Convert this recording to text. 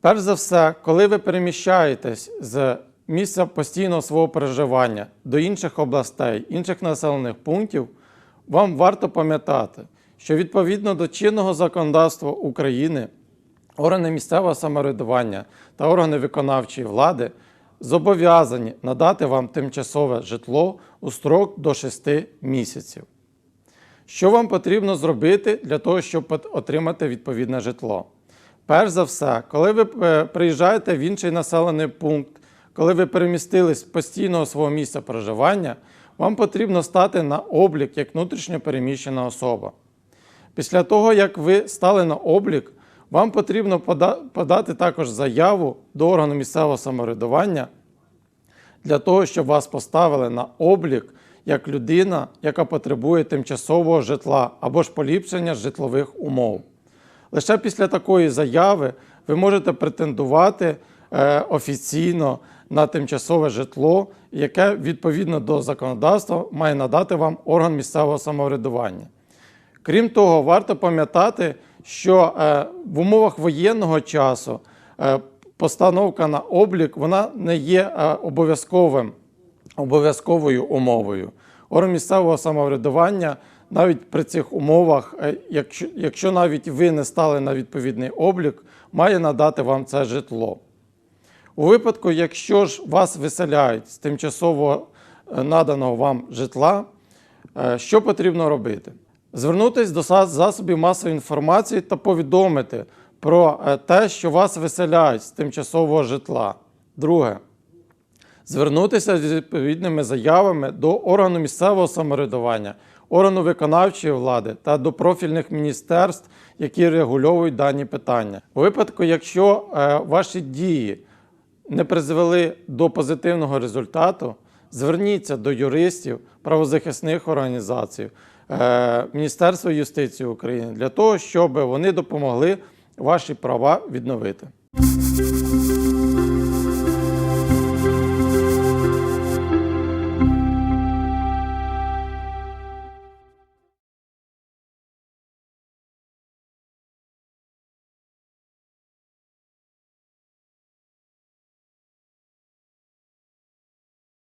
Перш за все, коли ви переміщаєтесь з місця постійного свого проживання до інших областей, інших населених пунктів, вам варто пам'ятати, що відповідно до чинного законодавства України органи місцевого самоврядування та органи виконавчої влади зобов'язані надати вам тимчасове житло у строк до 6 місяців. Що вам потрібно зробити для того, щоб отримати відповідне житло? Перш за все, коли ви е, приїжджаєте в інший населений пункт, коли ви перемістились з постійного свого місця проживання, вам потрібно стати на облік як внутрішньо переміщена особа. Після того, як ви стали на облік, вам потрібно подати також заяву до органу місцевого самоврядування для того, щоб вас поставили на облік як людина, яка потребує тимчасового житла або ж поліпшення житлових умов. Лише після такої заяви ви можете претендувати е, офіційно на тимчасове житло, яке відповідно до законодавства має надати вам орган місцевого самоврядування. Крім того, варто пам'ятати, що е, в умовах воєнного часу е, постановка на облік вона не є обов'язковим, обов'язковою умовою. Орган місцевого самоврядування навіть при цих умовах, е, якщо, якщо навіть ви не стали на відповідний облік, має надати вам це житло. У випадку, якщо ж вас виселяють з тимчасово е, наданого вам житла, е, що потрібно робити? Звернутися до засобів масової інформації та повідомити про те, що вас виселяють з тимчасового житла. Друге, звернутися з відповідними заявами до органу місцевого самоврядування, органу виконавчої влади та до профільних міністерств, які регульовують дані питання. У випадку, якщо е, ваші дії не призвели до позитивного результату, зверніться до юристів, правозахисних організацій, е, Міністерства юстиції України для того, щоб вони допомогли ваші права відновити.